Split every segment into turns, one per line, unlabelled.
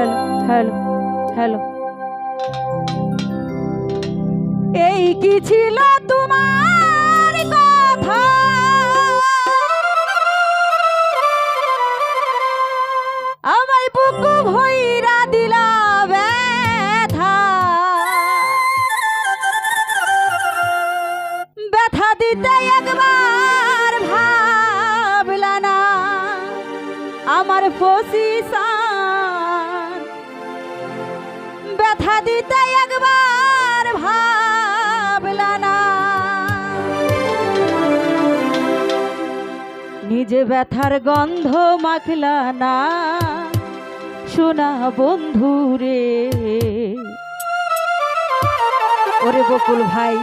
Hello hello hello. এই কি ছিল তোমার কথা? আমায় বুকু ভইরা দিলা ব্যথা। ব্যথা দিতে একবার ভাবলা না। আমার ফসিসান ব্যথা দিতে একবার না। নিজে ব্যথার গন্ধ মাখলা না। শোনা বন্ধুরে ওরে বকুল ভাই,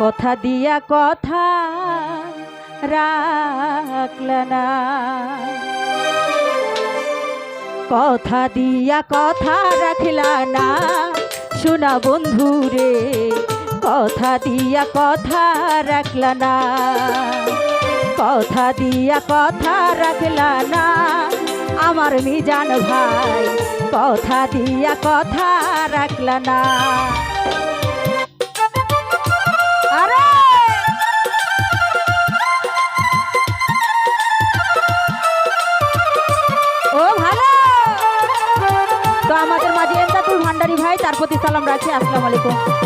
কথা দিয়া কথা রাখলা না। কথা দিয়া কথা রাখলা না। শোনা বন্ধুরে, কথা দিয়া কথা রাখলা না। কথা দিয়া কথা রাখলা না। আমার মিজান ভাই, কথা দিয়া কথা রাখলা না। রাখি আসসালামু আলাইকুম।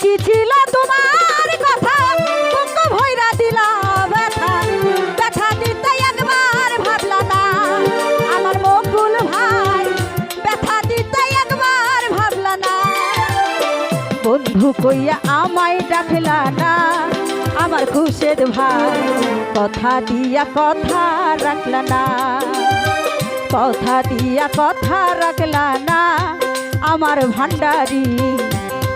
কি ছিল তোমার কথা? বুকু ভৈরা দিলা ব্যথা। ব্যথা দিতে একবার ভাবলা না। আমার বকুল ভাই, ব্যথা দিতে একবার ভাবলা না। বন্ধু কইয়া আমায় ডাকলা না। আমার খুশেদ ভাই, কথা দিয়া কথা রাখলা না। কথা দিয়া কথা রাখলা না। আমার ভান্ডারি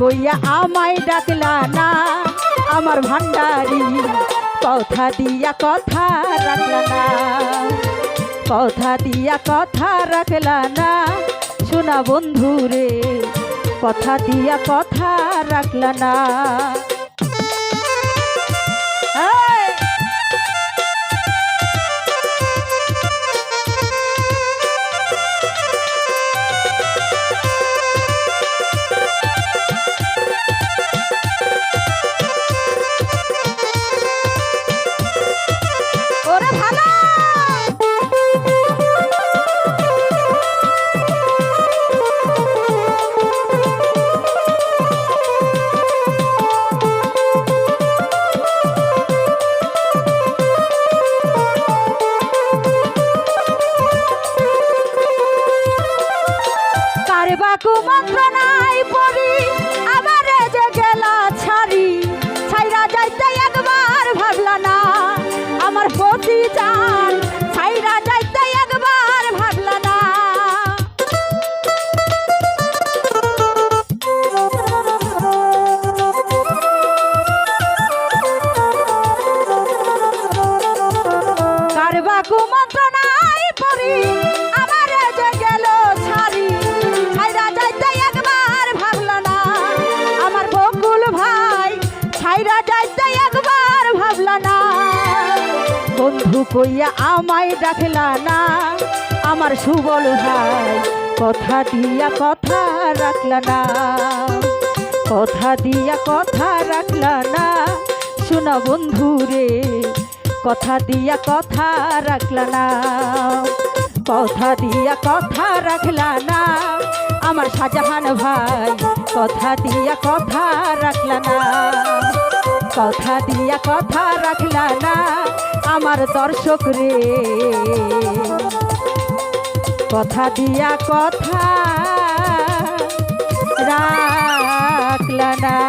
কইয়া আমায় ডাকলা না, আমার ভান্ডারি কথা দিয়া কথা রাখলা না। কথা দিয়া কথা রাখলা না, শোনা বন্ধু রে কথা দিয়া কথা রাখলা না। কারে ছাইরা যাইতে একবার ভাবল না। বন্ধু কইয়া আমায় ডাকলা না। আমার সুবল ভাই, কথা দিয়া কথা রাখলা না। কথা দিয়া কথা রাখলা না। শোনা বন্ধু রে, কথা দিয়া কথা রাখলা না। কথা দিয়া কথা রাখলা না। আমার শাহজাহান ভাই, কথা দিয়া কথা রাখলা না। কথা দিয়া কথা রাখলা না আমার দর্শক রে। কথা দিয়া কথা রাখলা না।